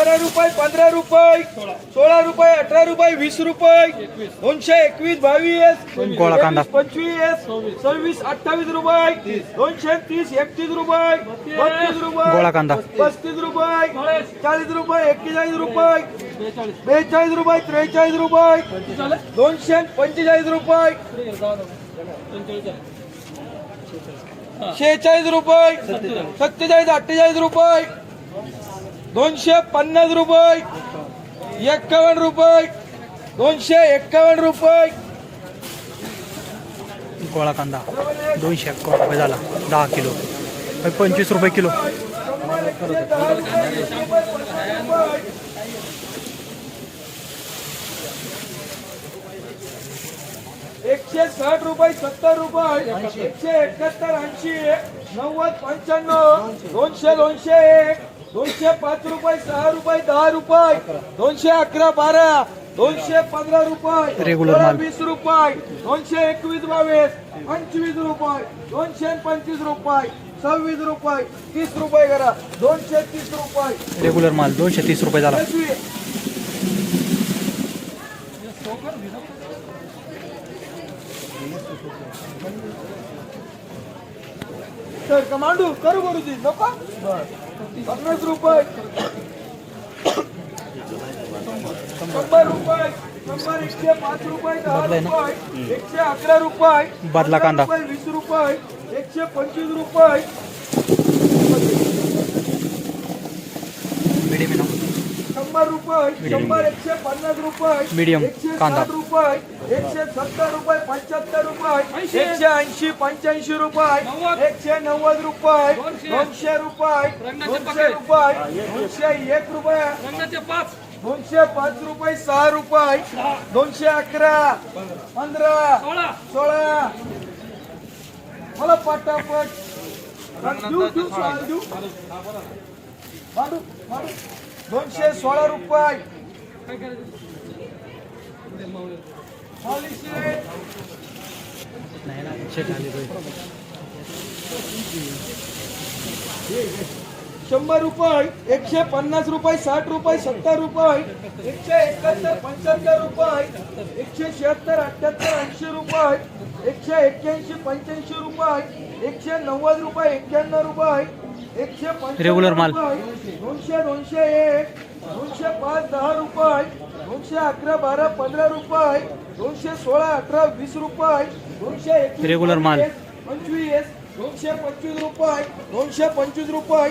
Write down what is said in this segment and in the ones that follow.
बारा रुपये पंधरा रुपये सोळा रुपये अठरा रुपये वीस रुपये दोनशे एकवीस बावीस पंचवीस सव्वीस अठ्ठावीस रुपये दोनशे तीस एकतीस रुपये बत्तीस रुपये. पस्तीस रुपये चाळीस रुपये एक्केचाळीस रुपये बेचाळीस रुपये त्रेचाळीस रुपये दोनशे पंचेचाळीस रुपये शेहेचाळीस रुपये सत्तेचाळीस अठ्ठेचाळीस रुपये दोनशे पन्नास रुपये. एक्कावन्न रुपये. दोनशे एक्कावन्न रुपये. गोळा कांदा. दोनशे एक्कावन्न रुपये झाला. दहा किलो. पंचवीस रुपये किलो. एकशे साठ रुपये सत्तर रुपये. एकशे एकाहत्तर ऐंशी नव्वद पंच्याण्णव. दोनशे दोनशे एक. दोनशे पाच रुपये सहा रुपये दहा रुपये दोनशे अकरा बारा दोनशे पंधरा रुपये माल. वीस रुपये दोनशे एकवीस बावीस पंचवीस रुपये दोनशे पंचवीस रुपये सव्वीस रुपये तीस रुपये करा दोनशे तीस रुपये. रेग्युलर माल दोनशे तीस रुपये झाला. सर कमांडू करू करू ती नको पन्नास रुपये. शंभर रुपये. शंभर एकशे पाच रुपये दहा? रुपये. एकशे अकरा रुपये. बदला कांदा. रुपये, वीस रुपये. एकशे पंचवीस रुपये. शंभर रुपये शंभर एकशे पन्नास रुपये Medium एकशे कांदा. साठ रुपये एकशे सत्तर रुपये पंच्याहत्तर रुपये एकशे ऐंशी पंच्याऐंशी रुपये एकशे नव्वद रुपये दोनशे रुपये दोनशे रुपये दोनशे एक रुपये दोनशे पाच रुपये सहा रुपये दोनशे अकरा पंधरा सोळा. मला पटापट. देऊ देऊ दोनशे सोळा रुपये. शंभर रुपये एकशे पन्नास रुपये साठ रुपये सत्तर रुपये एकशे एकाहत्तर पंच्याहत्तर रुपये एकशे शहात्तर अठ्याहत्तर ऐंशी रुपये एकशे एक्क्याऐंशी पंच्याऐंशी रुपये एकशे नव्वद रुपये एक्क्याण्णव रुपये एकशे Regular माल. दोनशे दोनशे एक दोनशे पाच दहा रुपये दोनशे अकरा बारा पंधरा रुपये दोनशे सोळा अठरा वीस रुपये दोनशे Regular माल. पंचवीस दोनशे पंचवीस रुपये दोनशे पंचवीस रुपये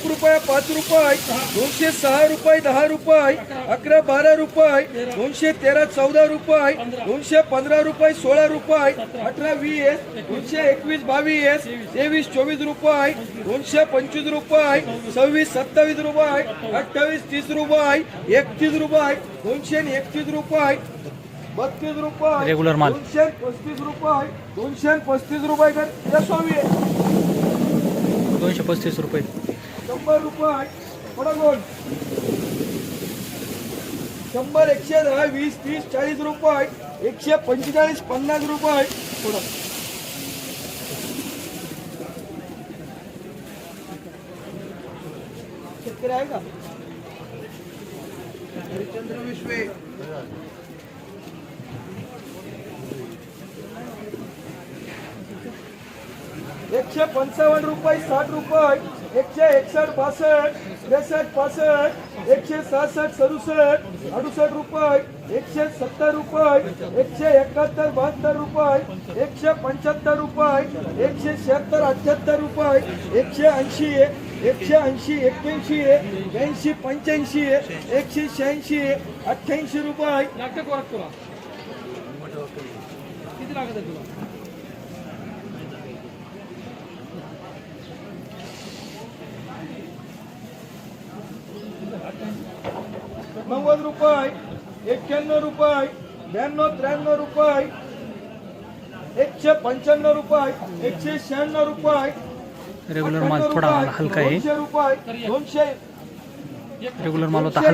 एक रुपये पाच रुपये दोनशे सहा रुपये दहा रुपये अकरा बारा रुपये दोनशे तेरा चौदा रुपये दोनशे पंधरा रुपये सोळा रुपये अठरा वीस दोनशे एकवीस बावीस तेवीस चोवीस रुपये दोनशे पंचवीस रुपये सव्वीस सत्तावीस रुपये अठ्ठावीस तीस रुपये एकतीस रुपये दोनशे एकतीस रुपये बत्तीस रुपये Regular माल. दोनशे पस्तीस रुपये दोनशे पस्तीस रुपये दोनशे पस्तीस रुपये शंभर रुपये थोडा गोल शंभर एकशे दहा वीस तीस चाळीस रुपये एकशे पंचेचाळीस पन्नास रुपये थोडं शेतकरी आहे का? विश्वे. एकशे पंचावन्न रुपये साठ रुपये एकशे एकसष्ट बासष्ट त्रेसष्ट पासष्ट एकशे सहासष्ट सदुसष्ट अडुसष्ट रुपये एकशे सत्तर रुपये एकशे एकाहत्तर बहात्तर रुपये एकशे पंच्याहत्तर रुपये एकशे शहात्तर अठ्याहत्तर रुपये एकशे ऐंशी एकशे ऐंशी एक्क्याऐंशी ब्याऐंशी पंच्याऐंशी एकशे शहाऐंशी अठ्ठ्याऐंशी रुपये. नव्वद रुपये एक्क्याण्णव रुपये ब्याण्णव त्र्याण्णव रुपये एकशे पंच्याण्णव रुपये एकशे शहाण्णव रुपये रेग्युलर माल थोडा हलका आहे. दोनशे रुपये दोनशे रेग्युलर माल होता हलका.